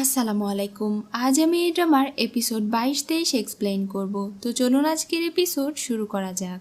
আসসালামু আলাইকুম। আজ আমি এই ড্রামার এপিসোড বাইশ তেইশ এক্সপ্লেইন করব। তো চলুন আজকের এপিসোড শুরু করা যাক।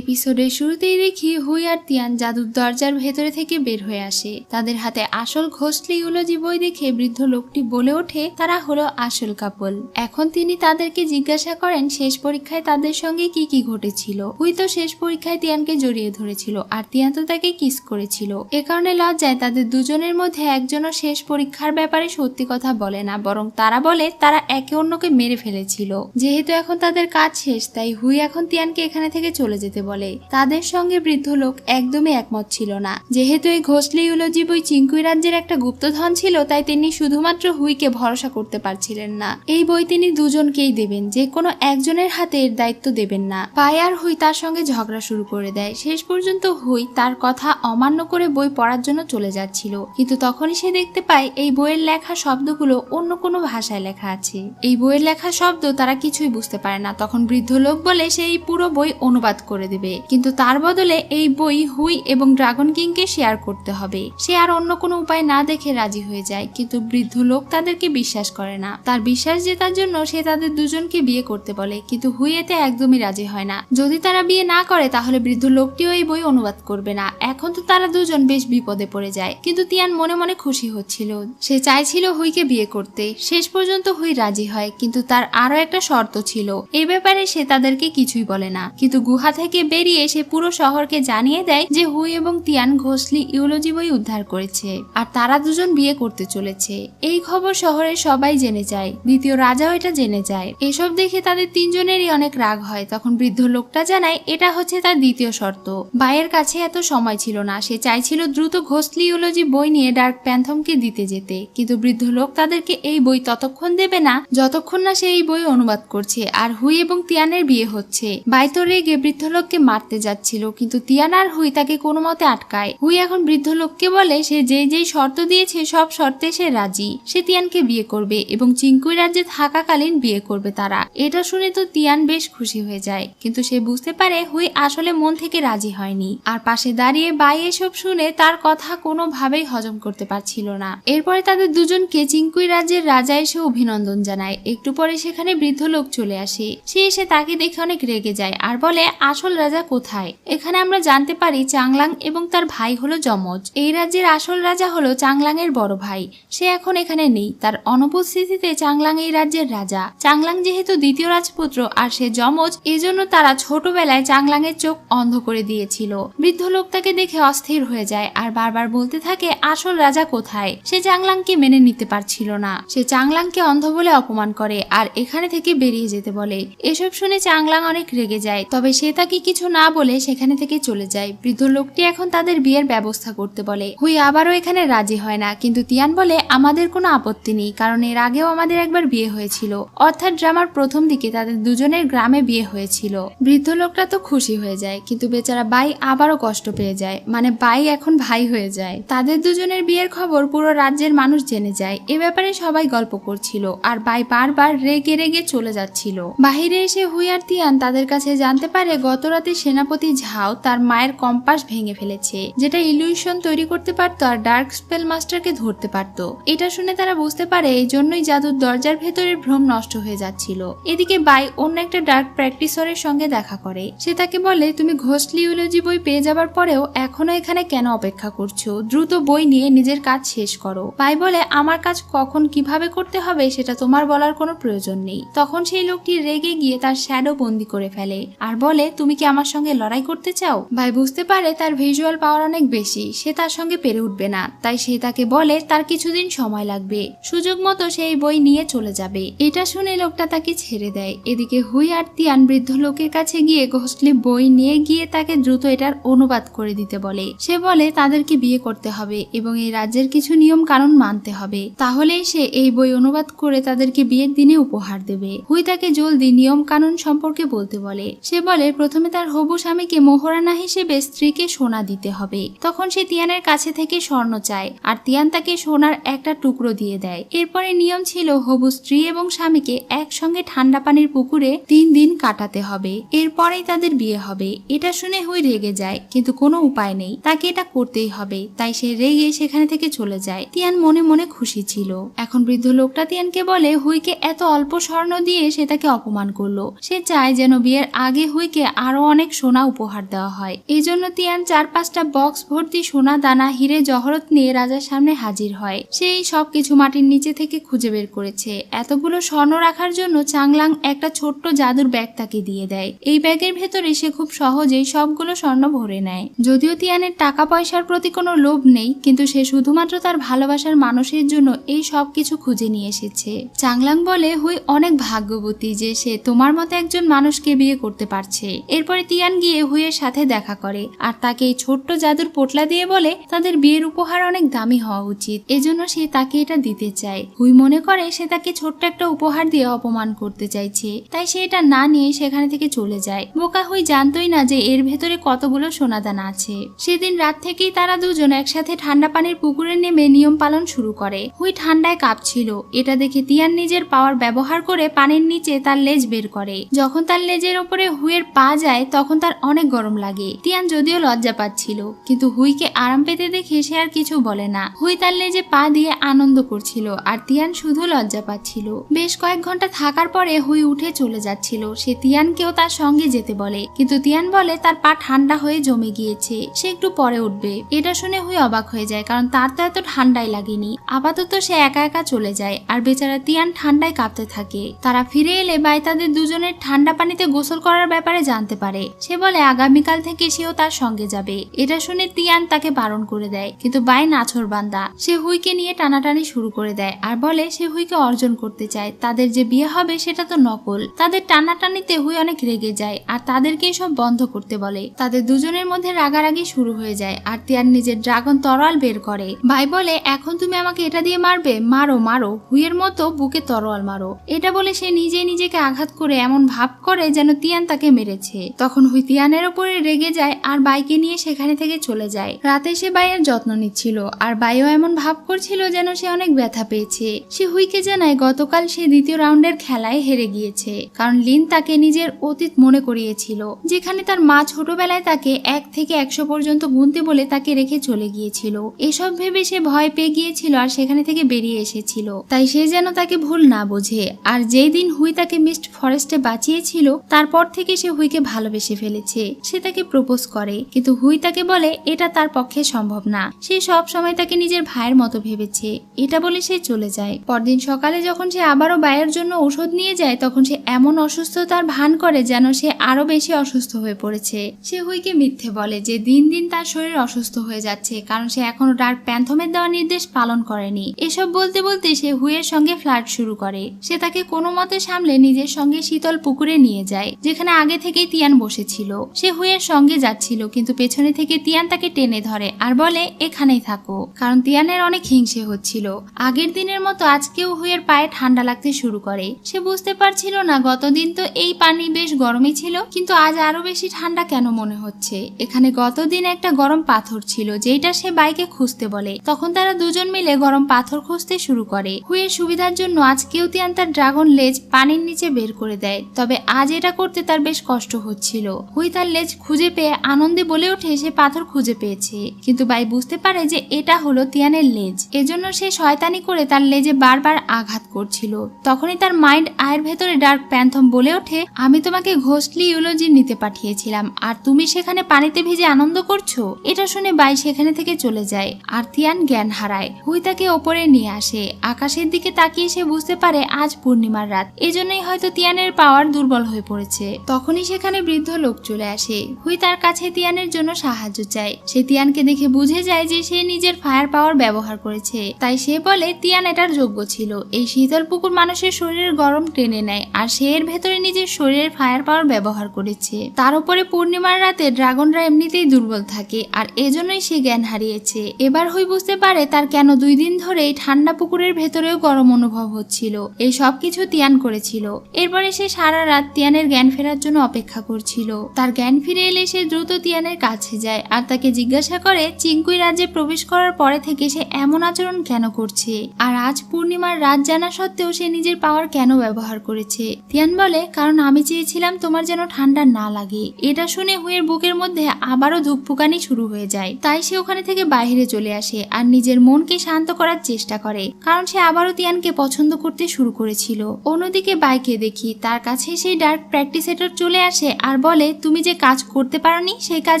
এপিসোডের শুরুতেই দেখি হুই আর তিয়ান জাদুর দরজার ভেতরে থেকে বের হয়ে আসে। তাদের হাতে আসল ঘোষলি ইউলজি বই দেখে বৃদ্ধ লোকটি বলে ওঠে, তারা হলো আসল কাপল। এখন তিনি তাদেরকে জিজ্ঞাসা করেন, শেষ পরীক্ষায় তাদের সঙ্গে কি কি ঘটেছিল? হুই তো শেষ পরীক্ষায় তিয়ানকে জড়িয়ে ধরেছিল, আর তিয়ান তো তাকে কিস করেছিল। এ কারণে লজ্জায় তাদের দুজনের মধ্যে একজনও শেষ পরীক্ষার ব্যাপারে সত্যি কথা বলে না, বরং তারা বলে, তারা একে অন্যকে মেরে ফেলেছিল। যেহেতু এখন তাদের কাজ শেষ, তাই হুই এখন তিয়ানকে এখানে থেকে চলে যেতে বলে। তাদের সঙ্গে বৃদ্ধ লোক একদমই একমত ছিল না। যেহেতু এই ঘোষলি ইউলজি বই চিঙ্কুই রাজ্যের একটা গুপ্তধন ছিল, তাই তিনি শুধুমাত্র হুইকে ভরসা করতে পারছিলেন না। এই বই তিনি দুজনকেই দেবেন, যে কোনো একজনের হাতে এর দায়িত্ব দেবেন না। পায়ার হুই তার সঙ্গে ঝগড়া শুরু করে দেয়। শেষ পর্যন্ত হুই তার কথা অমান্য করে বই পড়ার জন্য চলে যাচ্ছিল। কিন্তু তখনই সে দেখতে পায়, এই বইয়ের লেখা শব্দগুলো অন্য কোনো ভাষায় লেখা আছে। এই বইয়ের লেখা শব্দ তারা কিছুই বুঝতে পারে না। তখন বৃদ্ধ লোক বলে, সেই পুরো বই অনুবাদ করে দেবে। কিন্তু তার বদলে এই বই হুই এবং ড্রাগন কিংকে শেয়ার করতে হবে। সে আর অন্য কোনো উপায় না দেখে রাজি হয়ে যায়, কিন্তু বৃদ্ধ লোক তাদেরকে বিশ্বাস করে না। তার বিশ্বাস জেতার জন্য সে তাদের দুজনকে বিয়ে করতে বলে, কিন্তু হুই এতে একদমই রাজি হয় না। যদি তারা বিয়ে না করে, তাহলে বৃদ্ধ লোকটিও এই বই অনুবাদ করবে না। এখন তো তারা দুজন বেশ বিপদে পড়ে যায়। কিন্তু তিয়ান মনে মনে খুশি হচ্ছিল। সে চাইছিল হুইকে বিয়ে করতে। শেষ পর্যন্ত হুই রাজি হয়, কিন্তু তার আরও একটা শর্ত ছিল। এই ব্যাপারে সে তাদেরকে কিছুই বলে না। কিন্তু গুহা থেকে বেরিয়ে সে পুরো শহরকে জানিয়ে দেয় যে হুই এবং তিয়ান ঘোষলি ইউলজি বই উদ্ধার করেছে, আর তারা দুজন বিয়ে করতে চলেছে। এই খবর শহরের সবাই জেনে যায়, দ্বিতীয় রাজাও এটা জেনে যায়। এসব দেখে তাদের তিনজনেরই অনেক রাগ হয়, তখন বৃদ্ধ লোকটা জানায়, এটা হচ্ছে তার দ্বিতীয় শর্ত। ভাইয়ের কাছে এত সময় ছিল না, সে চাইছিল দ্রুত ঘোষলি ইউলজি বই নিয়ে ডার্ক প্যান্থমকে দিতে যেতে। কিন্তু বৃদ্ধ লোক তাদেরকে এই বই ততক্ষণ দেবে না, যতক্ষণ না সে এই বই অনুবাদ করছে, আর হুই এবং তিয়ানের বিয়ে হচ্ছে। বাই তো রেগে বৃদ্ধ লোককে মারতে যাচ্ছিল, কিন্তু তিয়ান আর হুই তাকে কোনো মতে আটকায়। হুই এখন বৃদ্ধ লোককে বলে, সে যেই যেই শর্ত দিয়েছে, সব শর্তে সে রাজি। সে তিয়ানকে বিয়ে করবে এবং চিঙ্কুই রাজ্যে থাকাকালীন বিয়ে করবে তারা। এটা শুনে তো তিয়ান বেশ খুশি হয়ে যায়, কিন্তু সে বুঝতে পারে হুই আসলে মন থেকে রাজি হয়নি। আর পাশে দাঁড়িয়ে বাই এসব শুনে তার কথা কোনোভাবেই হজম করতে পারছিল না। এরপরে তাদের দুজনকে চিঙ্কুই রাজ্যের রাজা এসে অভিনন্দন জানায়। একটু পরে সেখানে বৃদ্ধ লোক চলে আসে। সে এসে তাকে দেখে অনেক রেগে যায় আর বলে, আসল রাজা কোথায়? এখানে আমরা জানতে পারি চাংলাং এবং তার ভাই হলো যমজ। এই রাজ্যের আসল রাজা হলো চাংলাং এর বড় ভাই। সে এখন এখানে নেই। তার অনুপস্থিতিতে চাংলাং এই রাজ্যের রাজা। চাংলাং যেহেতু দ্বিতীয় রাজপুত্র আর সে যমজ, এজন্য তারা ছোটবেলায় চাংলাং এর চোখ অন্ধ করে দিয়েছিল। বৃদ্ধ লোক তাকে দেখে অস্থির হয়ে যায় আর বারবার বলতে থাকে, আসল রাজা কোথায়? সে চাংলাংকে মেনে নিতে পারছিল না। সে চাংলাংকে অন্ধ বলে অপমান করে আর এখানে থেকে বেরিয়ে যেতে বলে। এসব শুনে চাংলাং অনেক রেগে যায়। তবে সে তাকে কিছু না বলে সেখানে থেকে চলে যায়। বৃদ্ধ লোকটি এখন তাদের বিয়ের ব্যবস্থা করতে বলে। হুই আবারও এখানে রাজি হয় না, কিন্তু তিয়ান বলে, আমাদের কোনো আপত্তি নেই, কারণ এর আগেও আমাদের একবার বিয়ে হয়েছিল। অর্থাৎ ড্রামার প্রথম দিকে তাদের দুজনের গ্রামে বিয়ে হয়েছিল। বৃদ্ধ লোকটা তো খুশি হয়ে যায়, কিন্তু বেচারা বাই আবারও কষ্ট পেয়ে যায়। মানে বাই এখন ভাই হয়ে যায়। তাদের দুজনের বিয়ের খবর পুরো রাজ্যের মানুষ জেনে যায়। এ ব্যাপারে সবাই গল্প করছিল, আর বাই বারবার রেগে রেগে চলে যাচ্ছিল। বাহিরে এসে হুই আর তিয়ান তাদের কাছে জানতে পারে, গত রাতে সেনাপতি ঝাও তার মায়ের কম্পাস ভেঙে ফেলেছে, যেটা ইলিউশন তৈরি করতে পারতো আর ডার্ক স্পেল মাস্টারকে ধরতে পারতো। এটা শুনে তারা বুঝতে পারে এই জন্যই জাদুর দরজার ভেতরের ভ্রম নষ্ট হয়ে যাচ্ছিল। এদিকে বাই অন্য একটা ডার্ক প্র্যাকটিসরের সঙ্গে দেখা করে। সে তাকে বলে, তুমি ঘোষলি ইউলজি বই পেয়ে যাবার পরেও এখনও এখানে কেন অপেক্ষা করছ? দ্রুত বই নিয়ে নিজের কাজ শেষ করো। বাই বলে, আমার কাজ কখন কীভাবে করতে হবে সেটা তোমার বলার কোনো প্রয়োজন নেই। তখন সেই লোকটি রেগে গিয়ে তার শ্যাডো বন্দি করে ফেলে আর বলে, তুমি কি আমার সঙ্গে লড়াই করতে চাও? ভাই বুঝতে পারে তার ভিজুয়াল পাওয়ার অনেক বেশি, সে তার সঙ্গে পেরে উঠবে না, তাই সে তাকে বলে তার কিছুদিন সময় লাগবে, সুযোগ মতো সেই বই নিয়ে চলে যাবে। এটা শুনে লোকটা তাকে ছেড়ে দেয়। এদিকে হুই আর তিয়ান বৃদ্ধ লোকের কাছে গিয়ে ঘোষলি বই নিয়ে গিয়ে তাকে দ্রুত এটার অনুবাদ করে দিতে বলে। সে বলে, তাদেরকে বিয়ে করতে হবে এবং এই রাজ্যের কিছু নিয়ম কানুন মানতে হবে। তাহলেই সে এই বই অনুবাদ করে তাদেরকে বিয়ের দিনে উপহার দেবে। হুই তাকে জলদি নিয়ম কানুন সম্পর্কে বলতে বলে। সে বলে, প্রথমে তার হবু স্বামীকে মোহরানা হিসেবে স্ত্রীকে সোনা দিতে হবে। তখন সে তিয়ানের কাছে থেকে স্বর্ণ চায় আর তিয়ান তাকে সোনার একটা টুকরো দিয়ে দেয়। এরপরে নিয়ম ছিল হবু স্ত্রী এবং স্বামীকে একসঙ্গে ঠান্ডা পানির পুকুরে তিন দিন কাটাতে হবে। এরপরেই তাদের বিয়ে হবে। এটা শুনে হুই রেগে যায়, কিন্তু কোনো উপায় নেই। তাকে এটা করতেই হবে, তাই সে রেগে সেখানে থেকে চলে যায়। তিয়ান মনে মনে খুশি ছিল। এখন বৃদ্ধ লোকটা তিয়ানকে বলে, হুইকে এত অল্প স্বর্ণ দিয়ে সে তাকে অপমান করল। সে চায় যেন বিয়ের আগে হুইকে আরও অনেক সোনা উপহার দেওয়া হয়। এই জন্য তিয়ান চার পাঁচটা বক্স ভর্তি সোনা, দানা, হিরে, জহরত নিয়ে রাজার সামনে হাজির হয়। সেই সব কিছু মাটির নিচে থেকে খুঁজে বের করেছে। এতগুলো স্বর্ণ রাখার জন্য চাংলাং একটা ছোট্ট জাদুর ব্যাগ তাকে দিয়ে দেয়। এই ব্যাগের ভেতরে সে খুব সহজেই সবগুলো স্বর্ণ ভরে নেয়। যদিও তিয়ানের টাকা পয়সার প্রতি কোনো লোভ নেই, কিন্তু সে শুধুমাত্র তার ভালোবাসার মানুষের জন্য এই সব কিছু খুঁজে নিয়ে এসেছে। চাংলাং বলে, হুই, অনেক ভাগ্যবতী যে সে তোমার মতো একজন মানুষকে বিয়ে করতে পারছে। এরপরে তিয়ান গিয়ে হুইয়ের সাথে দেখা করে। আর তাকে এই ছোট্ট জাদুর পোটলা দিয়ে বলে, তাদের বিয়ের উপহার অনেক দামি হওয়া উচিত। এজন্য সে তাকে এটা দিতে চায়। হুই মনে করে, সে তাকে ছোট্ট একটা উপহার দিয়ে অপমান করতে চাইছে। তাই সে এটা না নিয়ে সেখানে থেকে চলে যায়। বোকা হুই জানতোই না যে এর ভেতরে কতগুলো সোনাদানা আছে। সেদিন রাত থেকেই তারা দুজন একসাথে ঠান্ডা পানির পুকুরে নেমে নিয়ম পালন শুরু করে। হুই ঠান্ডায় কাঁপছিল। এটা দেখে তিয়ান নিজের পাওয়ার ব্যবহার করে পানির নিচে তার লেজ বের করে। যখন তার লেজের ওপরে হুইয়ের পা যায় তখন তার অনেক গরম লাগে। তিয়ান যদিও লজ্জা পাচ্ছিল, কিন্তু হুইকে আরাম পেতে দেখে সে আর কিছু বলে না। হুই তার লেজে পা দিয়ে আনন্দ করছিল, আর তিয়ান শুধু লজ্জা পাচ্ছিল। বেশ কয়েক ঘণ্টা থাকার পরে হুই উঠে চলে যাচ্ছিল। সে তিয়ানকেও তার সঙ্গে যেতে বলে, কিন্তু তিয়ান বলে তার পা ঠান্ডা হয়ে জমে গিয়েছে, সে একটু পরে উঠবে। এটা শুনে হুই অবাক হয়ে যায়, কারণ তার তো এত ঠান্ডাই লাগেনি। আপাতত সে একা একা চলে যায়, আর বেচারা তিয়ান ঠান্ডায় কাঁপতে থাকে। তারা ফিরে এলে বাই তাদের দুজনের ঠান্ডা পানিতে গোসল করার ব্যাপারে জানতে পারে। সে বলে, আগামীকাল থেকে সেও তার সঙ্গে যাবে। এটা শুনে তিয়ান তাকে বারণ করে দেয়। কিন্তু বাই নাছর বান্দা, সে হুইকে নিয়ে টানাটানি শুরু করে দেয় আর বলে, সে হুইকে অর্জন করতে চায়। তাদের যে বিয়ে হবে সেটা তো নকল। তাদের টানাটানিতে হুই অনেক রেগে যায় আর তাদেরকে সব বন্ধ করতে বলে। তাদের দুজনের মধ্যে রাগারাগি শুরু হয়ে যায় আর তিয়ান নিজের ড্রাগন তরোয়াল বের করে। ভাই বলে, এখন তুমি আমাকে এটা দিয়ে মারবে? মারো মারো। হুইয়ের মতো বুকে তরোয়াল মারো। এটা বলে সে নিজে নিজেকে আঘাত করে এমন ভাব করে যেন তিয়ান তাকে মেরেছে। তখন হুই তিয়ানের ওপরে রেগে যায় আর বাইকে নিয়ে সেখানে থেকে চলে যায়। রাতে সে বাইয়ের যত্ন নিচ্ছিল আর বাইও এমন ভাব করছিল যেন সে অনেক ব্যথা পেয়েছে। সে হুইকে জানায়, গতকাল সে দ্বিতীয় রাউন্ডের খেলায় হেরে গিয়েছে। কারণ লিন তাকে নিজের অতীত মনে করিয়েছিল, যেখানে তার মা ছোটবেলায় তাকে এক থেকে একশো পর্যন্ত গুনতে বলে তাকে রেখে চলে গিয়েছিল। এসব ভেবে সে ভয় পেয়ে গিয়েছিল আর সেখানে থেকে বেরিয়ে এসেছিল। তাই সে যেন তাকে ভুল না বোঝে। আর যেই দিন হুই তাকে মিস্ট ফরেস্টে বাঁচিয়েছিল, তারপর থেকে সে হুইকে ভালোবেসে ফেলেছে। সে তাকে প্রপোজ করে, কিন্তু হুই তাকে বলে, এটা তার পক্ষে সম্ভব না। সে সব সময় তাকে নিজের ভাইয়ের মতো ভেবেছে। এটা বলে সে চলে যায়। পরদিন সকালে যখন সে আবারও বায়ের জন্য ওষুধ নিয়ে যায়, তখন সে এমন অসুস্থতার ভান করে যেন সে আরও বেশি অসুস্থ হয়ে পড়েছে। সে হুইকে মিথ্যে বলে যে, দিন দিন তার শরীর অসুস্থ হয়ে যাচ্ছে, কারণ সে এখনও ডার্ক প্যান্থমের দেওয়া নির্দেশ পালন করেনি। এসব বলতে বলতে সে হুইয়ের সঙ্গে ফ্লার্ট শুরু করে। সে তাকে কোনো মতে সামলে নিজের সঙ্গে শীতল পুকুরে নিয়ে যায়, যেখানে আগে থেকেই তিয়ান বসেছিল। সে হুইয়ের সঙ্গে যাচ্ছিল, কিন্তু পেছনে থেকে তিয়ান তাকে টেনে ধরে আর বলে, এখানেই থাকো। কারণ তিয়ানের অনেক হিংসে হচ্ছিল। আগের দিনের মতো আজকেও হুইয়ের পায়ে ঠান্ডা লাগতে শুরু করে। সে বুঝতে পারছিল না, গতদিন তো এই পানি বেশ গরমই ছিল, কিন্তু আজ আরও বেশি ঠান্ডা কেন মনে হচ্ছে? এখানে গতদিন একটা গরম পাথর ছিল যেটা সে বাইকে খুঁজতে বলে। তখন তারা দুজন মিলে গরম পাথর খুঁজতে শুরু করে। হুইয়ের সুবিধার জন্য আজ কেউ তিয়ান তার ড্রাগন লেজ পানির নিচে বের করে দেয়, তবে আজ এটা করতে তার বেশ কষ্ট হচ্ছিল হুই তার লেজ খুঁজে পেয়ে আনন্দে বলে ওঠে, সে পাথর খুঁজে পেয়েছে। কিন্তু বাই বুঝতে পারে যে এটা হলো তিয়ানের লেজ। এজন্য সে শয়তানি করে তার লেজে বারবার আঘাত করছিল। তখনই তার মাইন্ড আয়ের ভেতরে ডার্ক প্যান্থম বলে ওঠে, আমি তোমাকে ঘোষলি ইউলজি নিতে পাঠিয়েছিলাম, আর তুমি সেখানে পানিতে ভিজে আনন্দ করছ? এটা শুনে বাই সেখানে থেকে চলে যায়, আর তিয়ান জ্ঞান হারায়। হুই তাকে ওপরে নিয়ে আসে। আকাশের দিকে তাকিয়ে সে বুঝতে পারে আজ পূর্ণিমার রাত। এজন্যই হয়তো তিয়ানের পাওয়ার দুর্বল হয়ে পড়েছে। তখনই সেখানে বৃদ্ধ লোক চলে আসে। হুই তার কাছে তিয়ানের জন্য সাহায্য চায়। সে তিয়ানকে দেখে বুঝে যায় যে সে নিজের ফায়ার পাওয়ার ব্যবহার করেছে। তাই সে বলে, তিয়ান এটার যোগ্য ছিল। এই শীতল পুকুর মানুষের শরীরের গরম টেনে নেয় আর সে এর ভেতরে নিজের শরীরের ফায়ার পাওয়ার ব্যবহার করেছে। তার উপরে পূর্ণিমার রাতে ড্রাগনরা এমনিতেই দুর্বল থাকে আর এজন্যই সে জ্ঞান হারিয়েছে। এবার হুই বুঝতে পারে তার কেন দুই দিন ধরে ঠান্ডা পুকুরের ভেতরেও গরম অনুভব হচ্ছিল। এই সবকিছু তিয়ান করেছিল। এরপরে সে সারা রাত তিয়ানের জ্ঞান ফেরার জন্য অপেক্ষা করছিল করছিল তার জ্ঞান ফিরে এলে সে দ্রুত তিয়ানের কাছে যায় আর তাকে জিজ্ঞাসা করে চিঙ্কুই রাজ্যে প্রবেশ করার পরে থেকে সে এমন আচরণ কেন করছে? আর আজ পূর্ণিমার রাত জানা সত্ত্বেও সে নিজের পাওয়ার কেন ব্যবহার করেছে? তিয়ান বলে, কারণ আমি চেয়েছিলাম তোমার যেন ঠান্ডা না লাগে। এটা শুনে হুয়ের বুকের মধ্যে আবারও ধুকপুকানি শুরু হয়ে যায়। তাই সে ওখানে থেকে বাইরে চলে আসে আর নিজের মনকে শান্ত করার চেষ্টা করে। কারণ সে আবারও তিয়ানকে পছন্দ করতে শুরু করেছিল। অন্যদিকে বাইকে দেখি, তার কাছে সেই ডার্ক প্র্যাকটিসেটর চলে আসে আর বলে, তুমি যে কাজ করতে পারোনি, সেই কাজ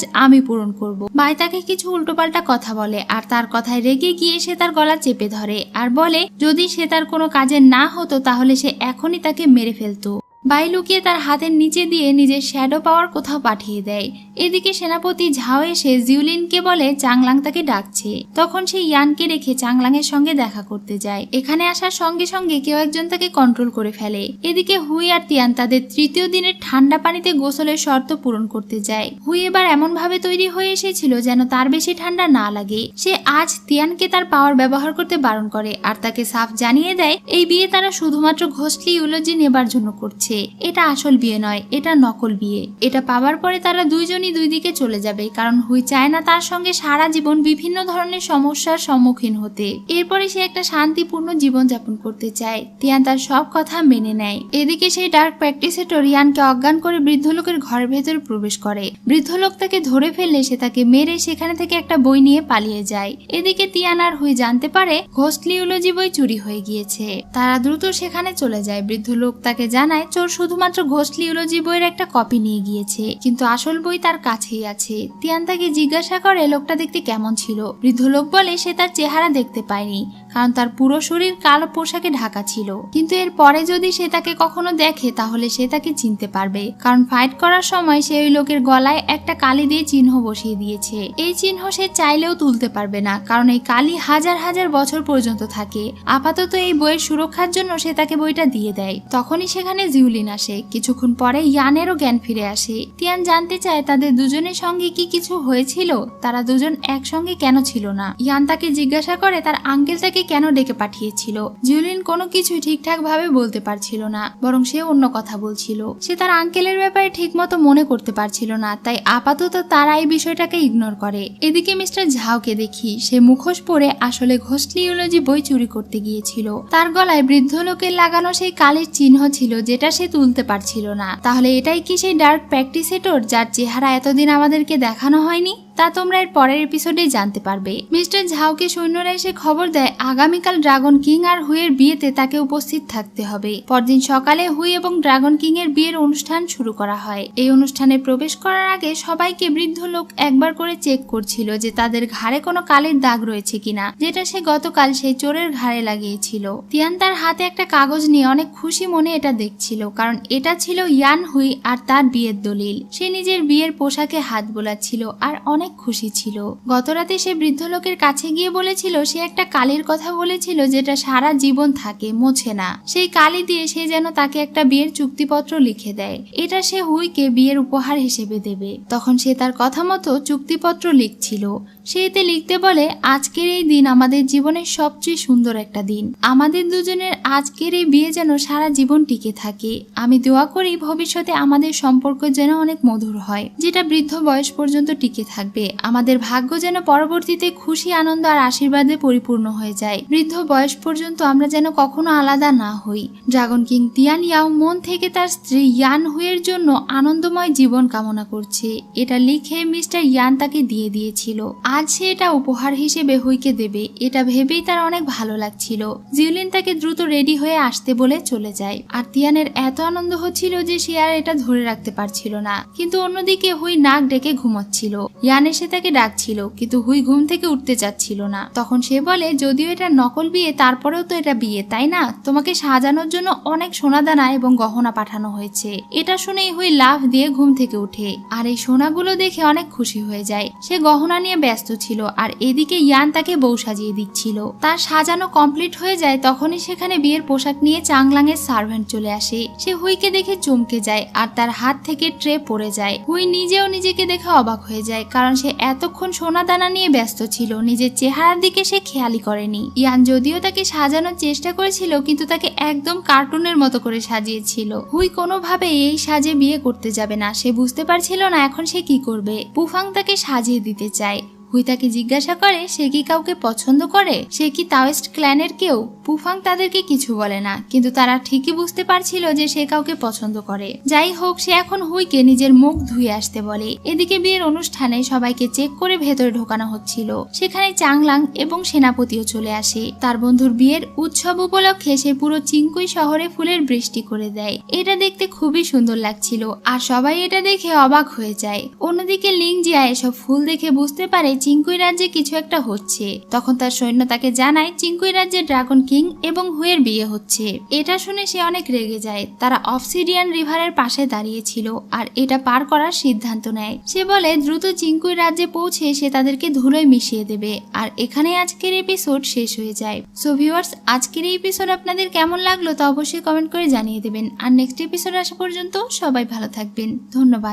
আমি পূরণ করব। বাই তাকে কিছু উল্টোপাল্টা কথা বলে, আর তার কথায় রেগে গিয়ে সে তার গলা চেপে ধরে, আর বলে, যদি সে তার কোনো কাজে না হতো, তাহলে সে এখনই তাকে মেরে ফেলতো। বাই লুকিয়ে তার হাতের নিচে দিয়ে নিজের শ্যাডো পাওয়ার কোথাও পাঠিয়ে দেয়। এদিকে সেনাপতি ঝাও এসে জিউলিনকে বলে, চাংলাং তাকে ডাকছে। তখন সে ইয়ানকে রেখে চাংলাংয়ের সঙ্গে দেখা করতে যায়। এখানে আসার সঙ্গে সঙ্গে কেউ একজন তাকে কন্ট্রোল করে ফেলে। এদিকে হুই আর তিয়ান তাদের তৃতীয় দিনের ঠান্ডা পানিতে গোসলের শর্ত পূরণ করতে যায়। হুই এবার এমন ভাবে তৈরি হয়ে এসেছিল যেন তার বেশি ঠান্ডা না লাগে। সে আজ তিয়ানকে তার পাওয়ার ব্যবহার করতে বারণ করে আর তাকে সাফ জানিয়ে দেয়, এই বিয়ে তারা শুধুমাত্র ঘোষলি ইউলজি নেবার জন্য করছে। এটা আসল বিয়ে নয়, এটা নকল বিয়ে। এটা পাওয়ার পরে তারা দুইজনই দুই দিকে চলে যাবে, কারণ হুই চায় না তার সঙ্গে সারা জীবন বিভিন্ন ধরনের সমস্যার সম্মুখীন হতে। এরপরে সে একটা শান্তিপূর্ণ জীবন যাপন করতে চায়। তিয়ান তার সব কথা মেনে নেয়। এদিকে সেই ডার্ক প্র্যাকটিসেটর রিয়ানকে অজ্ঞান করে বৃদ্ধ লোকের ঘরের ভেতরে প্রবেশ করে। বৃদ্ধ লোক তাকে ধরে ফেললে সে তাকে মেরে সেখানে থেকে একটা বই নিয়ে পালিয়ে যায়। এদিকে তিয়ান আর হুই জানতে পারে ঘোষলিউলজি বই চুরি হয়ে গিয়েছে। তারা দ্রুত সেখানে চলে যায়। বৃদ্ধ লোক তাকে জানায় চোর শুধুমাত্র ঘোষলিউলজি বইয়ের একটা কপি নিয়ে গিয়েছে, কিন্তু আসল বই তার কাছেই আছে। তিয়ান তাকে জিজ্ঞাসা করে, লোকটা দেখতে কেমন ছিল? বৃদ্ধ লোক বলে, সে তার চেহারা দেখতে পায়নি। কারণ তার পুরো শরীর কালো পোশাকে ঢাকা ছিল। কিন্তু এর পরে যদি সে তাকে কখনো দেখে, তাহলে সে তাকে চিনতে পারবে। কারণ ফাইট করার সময় সে ওই লোকের গলায় একটা কালি দিয়ে চিহ্ন বসিয়ে দিয়েছে। এই চিহ্ন সে চাইলেও তুলতে পারবে না, কারণ এই কালি হাজার হাজার বছর পর্যন্ত থাকে। আপাতত এই বইয়ের সুরক্ষার জন্য সে তাকে বইটা দিয়ে দেয়। তখনই সেখানে জিউলিন আসে। কিছুক্ষণ পরে ইয়ানেরও জ্ঞান ফিরে আসে। তিয়ান জানতে চায়, তাদের দুজনের সঙ্গে কি কিছু হয়েছিল? তারা দুজন একসঙ্গে কেন ছিল না? ইয়ান তাকে জিজ্ঞাসা করে, তার আঙ্কেল তাকে কেন ডেকে পাঠিয়েছিল? জুলিন কোনো কিছুই ঠিকঠাক ভাবে বলতে পারছিল না, বরং সে অন্য কথা বলছিল। সে তার আঙ্কেলের ব্যাপারে ঠিকমতো মনে করতে পারছিল না, তাই আপাতত তারা এই বিষয়টাকে ইগনোর করে। এদিকে মিস্টার ঝাওকে দেখি, সে মুখোশ পরে আসলে ঘোষলিওলজি বই চুরি করতে গিয়েছিল। তার গলায় বৃদ্ধ লোকের লাগানো সেই কালের চিহ্ন ছিল যেটা সে তুলতে পারছিল না। তাহলে এটাই কি সেই ডার্ক প্র্যাকটিসেটর যার চেহারা এতদিন আমাদেরকে দেখানো হয়নি? তা তোমরা এর পরের এপিসোডে জানতে পারবে। মিস্টার ঝাউকে সৈন্যরা এসে খবর দেয়, আগামীকাল ড্রাগন কিং আর হুইয়ের বিয়েতে তাকে উপস্থিত থাকতে হবে। পরদিন সকালে হুই এবং ড্রাগন কিং এর বিয়ের অনুষ্ঠান শুরু করা হয়। এই অনুষ্ঠানে প্রবেশ করার আগে সবাইকে বৃদ্ধ লোক একবার করে চেক করছিল যে তাদের ঘাড়ে কোনো কালের দাগ রয়েছে কিনা, যেটা সে গতকাল সেই চোরের ঘাড়ে লাগিয়েছিল। তিয়ান তার হাতে একটা কাগজ নিয়ে অনেক খুশি মনে এটা দেখছিল, কারণ এটা ছিল ইয়ান হুই আর তার বিয়ের দলিল। সে নিজের বিয়ের পোশাকে হাত বোলাচ্ছিল আর অনেক খুশি ছিল। গতরাতে সে বৃদ্ধ লোকের কাছে গিয়ে বলেছিল, সে একটা কালির কথা বলেছিল যেটা সারা জীবন থাকে, মোছে না। সেই কালি দিয়ে সে যেন তাকে একটা বিয়ের চুক্তিপত্র লিখে দেয়। এটা সে হুইকে বিয়ের উপহার হিসেবে দেবে। তখন সে তার কথা মতো চুক্তিপত্র লিখছিল। সে এতে লিখতে বলে, আজকের এই দিন আমাদের জীবনের সবচেয়ে সুন্দর একটা দিন। আমাদের দুজনের আজকের এই বিয়ে যেন সারা জীবন টিকে থাকে। আমি দোয়া করি ভবিষ্যতে আমাদের সম্পর্ক যেন অনেক মধুর হয়, যেটা বৃদ্ধ বয়স পর্যন্ত টিকে থাকবে। আমাদের ভাগ্য যেন পরবর্তীতে খুশি, আনন্দ আর আশীর্বাদে পরিপূর্ণ হয়ে যায়। বৃদ্ধ বয়স পর্যন্ত আমরা যেন কখনো আলাদা না হই। ড্রাগন কিং তিয়ান ইয়াও মন থেকে তার স্ত্রী ইয়ান হুয়ের জন্য আনন্দময় জীবন কামনা করছে। এটা লিখে মিস্টার ইয়ান তাকে দিয়ে দিয়েছিল। আজ সে এটা উপহার হিসেবে হুইকে দেবে। এটা ভেবেই তার অনেক ভালো লাগছিল। জিউলিন তাকে দ্রুত রেডি হয়ে আসতে বলে চলে যায়। আর তিয়ানের এত আনন্দ হচ্ছিল যে সে আর এটা ধরে রাখতে পারছিল না। কিন্তু অন্যদিকে হুই নাক ডেকে ঘুমাচ্ছিল। ইয়ান এসে তাকে ডাকছিল, কিন্তু হুই ঘুম থেকে উঠতে চাচ্ছিল না। তখন সে বলে, যদিও এটা নকল বিয়ে, তারপরেও তো এটা বিয়ে, তাই না? তোমাকে সাজানোর জন্য অনেক সোনাদানা এবং গহনা পাঠানো হয়েছে। এটা শুনেই হুই লাভ দিয়ে ঘুম থেকে উঠে আর এই সোনাগুলো দেখে অনেক খুশি হয়ে যায়। সে গহনা নিয়ে ব্যস্ত ছিল, আর এদিকে ইয়ান তাকে বউ সাজিয়ে দিচ্ছিল। তার সাজানো কমপ্লিট হয়ে যায়, তখনই সেখানে বিয়ের পোশাক নিয়ে চাংলাংয়ের সার্ভেন্ট চলে আসে। সে হুইকে দেখে চমকে যায়, আর তার হাত থেকে ট্রে পড়ে যায়। হুই নিজেও নিজেকে দেখে অবাক হয়ে যায়, কারণ কারণ সে এতক্ষণ সোনা দানা নিয়ে ব্যস্ত ছিল, নিজের চেহারার দিকে সে খেয়ালি করেনি। ইয়ান যদিও তাকে সাজানোর চেষ্টা করেছিল, কিন্তু তাকে একদম কার্টুনের মতো করে সাজিয়েছিল। হুই কোনোভাবে এই সাজে বিয়ে করতে যাবে না, সে বুঝতে পারছিল না এখন সে কি করবে। পুফাং তাকে সাজিয়ে দিতে চায়। হুই তাকে জিজ্ঞাসা করে, সে কি কাউকে পছন্দ করে? সে কি তাওয়েস্ট ক্ল্যানের কেউ? পুফাং তাদেরকে কিছু বলে না, কিন্তু তারা ঠিকই বুঝতে পারছিল যে সে কাউকে পছন্দ করে। যাই হোক, সে এখন হুইকে নিজের মুখ ধুয়ে আসতে বলে। এদিকে বিয়ের অনুষ্ঠানে সবাইকে চেক করে ভেতরে ঢোকানো হচ্ছিল। সেখানে চাংলাং এবং সেনাপতিও চলে আসে। তার বন্ধুর বিয়ের উৎসব উপলক্ষে সে পুরো চিঙ্কুই শহরে ফুলের বৃষ্টি করে দেয়। এটা দেখতে খুবই সুন্দর লাগছিল, আর সবাই এটা দেখে অবাক হয়ে যায়। অন্যদিকে লিংজিয়া এসব ফুল দেখে বুঝতে পারে চিঙ্কুই রাজ্যে কিছু একটা হচ্ছে। তখন তার সৈন্য তাকে জানায় চিঙ্কুই রাজ্যে ড্রাগন কিং এবং হুয়ের বিয়ে হচ্ছে। এটা শুনে সে অনেক রেগে যায়। তারা অফসিডিয়ান রিভারের পাশে দাঁড়িয়েছিল আর এটা পার করার সিদ্ধান্ত নেয়। সে বলে, দ্রুত চিঙ্কুই রাজ্যে পৌঁছে সে তাদেরকে ধুলোয় মিশিয়ে দেবে আর এখানে আজকের এপিসোড শেষ হয়ে যায়। সো ভিউয়ার্স আজকের এই এপিসোড আপনাদের কেমন লাগল তা অবশ্যই কমেন্ট করে জানিয়ে দেবেন। আর নেক্সট এপিসোড আসা পর্যন্ত সবাই ভালো থাকবেন। ধন্যবাদ।